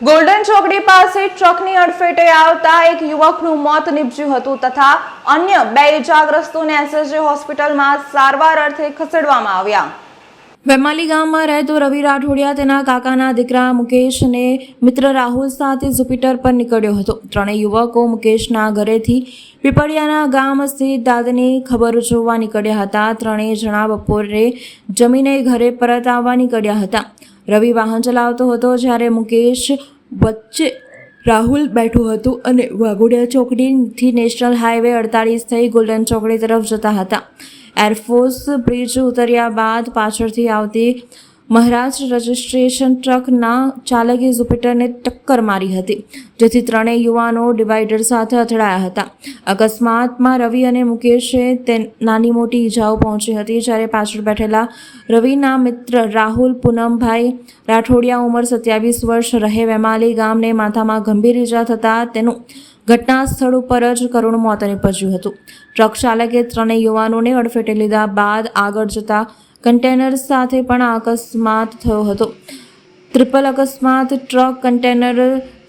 Golden ચોકડી પાસે ટ્રકની અડફેટે આવતા એક યુવકનું મોત નીપજ્યું હતું તથા અન્ય બે ઇજાગ્રસ્તોને એસએસજી હોસ્પિટલમાં સારવાર અર્થે ખસેડવામાં આવ્યા. વેમાલી ગામમાં રહેતો રવિ રાઠોડિયા તેના કાકાના દીકરા મુકેશને મિત્ર રાહુલ સાથે જુપિટર પર નીકળ્યો હતો. ત્રણેય યુવકો મુકેશના ઘરેથી પીપળિયાના ગામ સ્થિત દાદની ખબર જોવા નીકળ્યા હતા. ત્રણેય જણા બપોરે જમીને ઘરે પરત આવવા નીકળ્યા હતા. રવિ વાહન ચલાવતો હતો જ્યારે મુકેશ વચ્ચે રાહુલ બેઠું હતું અને વાઘોડિયા ચોકડીથી નેશનલ હાઈવે અડતાલીસ થઈ ગોલ્ડન ચોકડી તરફ જતા હતા. એરફોર્સ બ્રિજ ઉતર્યા બાદ પાછળથી આવતી મહારાષ્ટ્ર રજિસ્ટ્રેશન ટ્રકના ચાલકે જુપિટરને ટક્કર મારી હતી, જેથી ત્રણેય યુવાનો ડિવાઈડર સાથે અથડાયા હતા. અકસ્માતમાં રવિ અને મુકેશે તે નાની મોટી ઈજાઓ પહોંચી હતી, જ્યારે પાછળ બેઠેલા રવિના મિત્ર રાહુલ પૂનમભાઈ રાઠોડિયા ઉંમર સત્યાવીસ વર્ષ, રહે વેમાલી ગામને માથામાં ગંભીર ઈજા થતાં તેનું ઘટના સ્થળ ઉપર જ કરુણ મોત નીપજ્યું હતું. ટ્રક ચાલકે ત્રણેય યુવાનોને અડફેટે લીધા બાદ આગળ જતા કન્ટેનર સાથે પણ અકસ્માત થયો હતો. ટ્રિપલ અકસ્માત, ટ્રક કન્ટેનર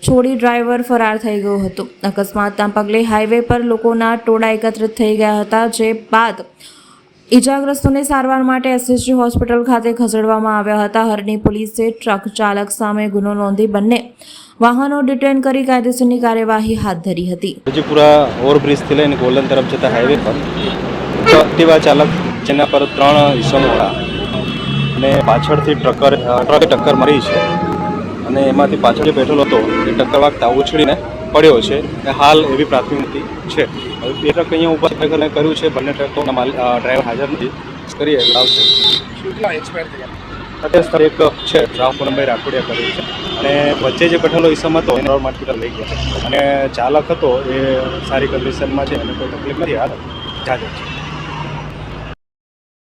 છોડી ડ્રાઈવર ફરાર થઈ ગયો હતો. અકસ્માતના પગલે હાઈવે પર લોકોના ટોળા એકત્રિત થઈ ગયા હતા, જે બાદ ઈજાગ્રસ્તોને સારવાર માટે એસએસજી હોસ્પિટલ ખાતે ખસેડવામાં આવ્યા હતા. હરની પોલીસે ટ્રક ચાલક સામે ગુનો નોંધી બંને વાહનો ડિટેન કરી કાયદેસરની કાર્યવાહી હાથ ધરી હતી. હજીપુરા ઓવરબ્રિજથી લઈને ગોલ્ડન તરફ જતા હાઈવે પર એક્ટિવા ચાલક જેના પર ત્રણ ઈસમો હતા અને પાછળથી ટ્રકર ટ્રકે ટક્કર મારી છે. અને એમાંથી પાછળ જે બેઠેલો હતો. એ ટક્કર વાગતા ઉછળીને પડ્યો છે. એ હાલ એવી પ્રાથમિક છે. હવે બે ટ્રક અહીંયા ઉપર ખરેખર કર્યું છે. બંને ટ્રક તો ડ્રાઈવર હાજર નથી. કરીએ આવશે. અત્યારે સ્થળે એક છે. રાવ પૂનમભાઈ રાઠોડિયા કર્યું છે. અને વચ્ચે જે બેઠેલો ઈસમ હતો એને નોર્મ હોસ્પિટલ લઈ ગયા અને ચાલક હતો એ સારી કન્ડિશનમાં છે. અને કોઈ તકલીફ નથી. હાલ જાજો છે.